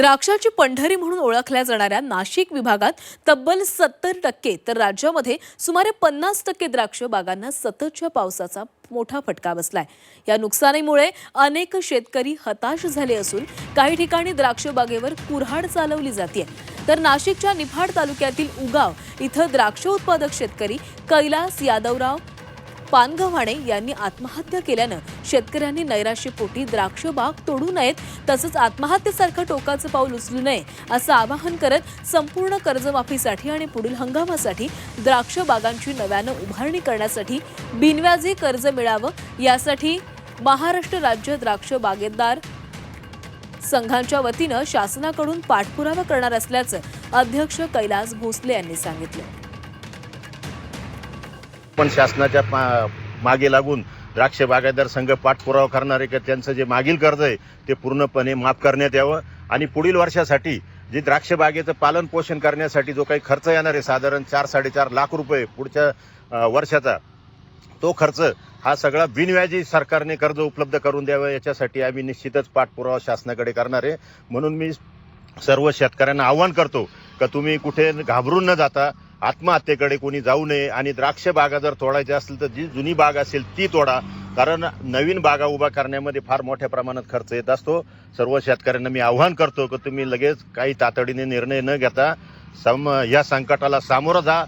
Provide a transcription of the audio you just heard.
द्राक्षाची पंढरी म्हणून ओळखल्या जाणाऱ्या नाशिक विभागात तब्बल सत्तर टक्के तर राज्यामध्ये सुमारे पन्नास टक्के द्राक्ष बागांना सततच्या पावसाचा मोठा फटका बसलाय. या नुकसानीमुळे अनेक शेतकरी हताश झाले असून काही ठिकाणी द्राक्ष बागेवर कुऱ्हाड चालवली जाते तर नाशिकच्या निफाड तालुक्यातील उगाव इथं द्राक्ष उत्पादक शेतकरी कैलास यादवराव पानगव्हाणे यांनी आत्महत्या केल्यानं शेतकऱ्यांनी नैराश्यपोटी द्राक्ष बाग तोडू नयेत तसंच आत्महत्येसारखं टोकाचं पाऊल उचलू नये असं आवाहन करत संपूर्ण कर्जमाफीसाठी आणि पुढील हंगामासाठी द्राक्ष बागांची नव्यानं उभारणी करण्यासाठी बिनव्याजी कर्ज मिळावं यासाठी महाराष्ट्र राज्य द्राक्ष बागेदार संघांच्या वतीनं शासनाकडून पाठपुरावा करणार असल्याचं अध्यक्ष कैलास भोसले यांनी सांगितलं. पण शासनाच्या मा- मागे लागून द्राक्ष बागायतदार संघ पाठपुरावा करणारे की? त्यांचं जे मागील कर्ज आहे ते पूर्णपणे माफ करण्यात यावं. आणि पुढील वर्षासाठी जे द्राक्ष बागेचं पालन पोषण करण्यासाठी जो काही खर्च येणार आहे साधारण चार साडेचार लाख रुपये पुढच्या वर्षाचा तो खर्च हा सगळा बिनव्याजी सरकारने कर्ज उपलब्ध करून द्यावं याच्यासाठी आम्ही निश्चितच पाठपुरावा शासनाकडे करणार आहे. म्हणून मी सर्व शेतकऱ्यांना आव्हान करतो का तुम्ही कुठे घाबरून न जाता आत्महत्येकडे कोणी जाऊ नये आणि द्राक्ष बागा जर तोडायची असतील तर जी जुनी बाग असेल ती तोडा. कारण नवीन बागा उभा करण्यामध्ये फार मोठ्या प्रमाणात खर्च येत असतो. सर्व शेतकऱ्यांना मी आव्हान करतो की तुम्ही लगेच काही तातडीने निर्णय न घेता सम या संकटाला सामोरं जा.